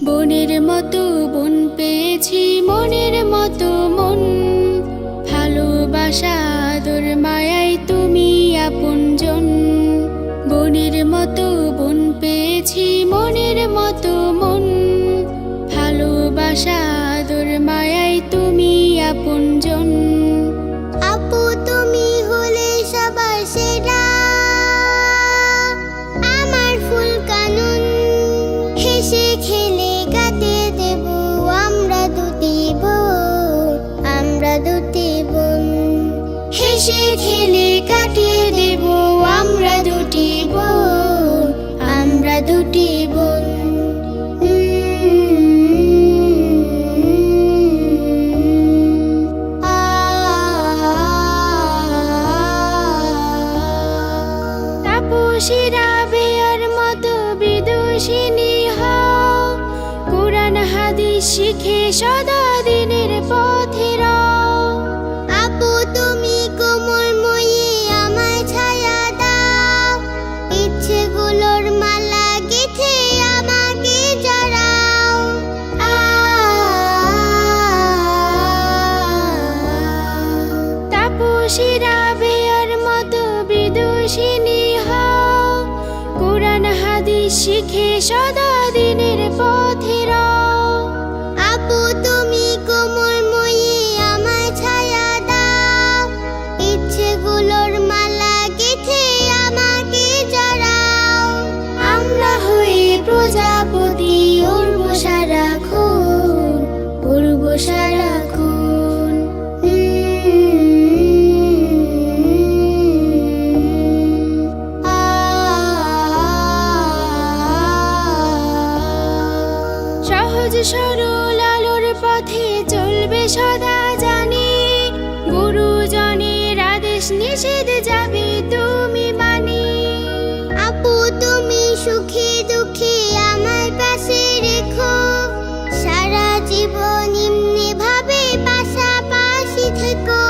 বনের মতো বন পেয়েছি মনের মতো মন ভালোবাসা হেসে খেলে কাটিয়ে দেব। আমরা দুটি বোন, আমরা দুটি বোন। তাপসীরা বেয়ার মতো বিদুষিনী হও। কোরআন হাদিস শিখে সদা তাপসীরা বেয়ার মতো বিদুষিনী হও। কোরআন হাদিস শিখে সদা সদা জানি গুরুজনের আদেশ নিষেধ যাবে তুমি মানি। আপু তুমি সুখে দুঃখে আমার পাশে রেখো। সারা জীবন এমনি ভাবে পাশাপাশি থেকো।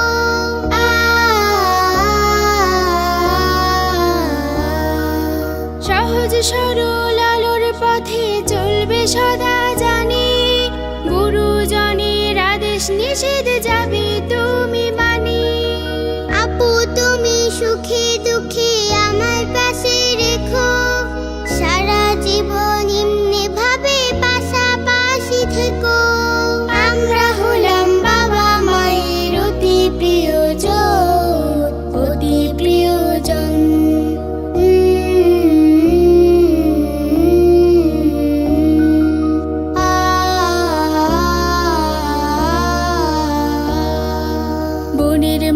সহজ সরল আলোর পথে চলবে সদা জানি গুরুজনের আদেশ নিষেধ যাবে তুমি মানি। আপু তুমি সুখে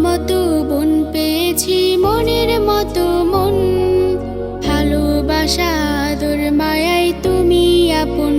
মতো বোন পেয়েছি মনের মতো মন। ভালোবাসা দুর মায়াই তুমি মতো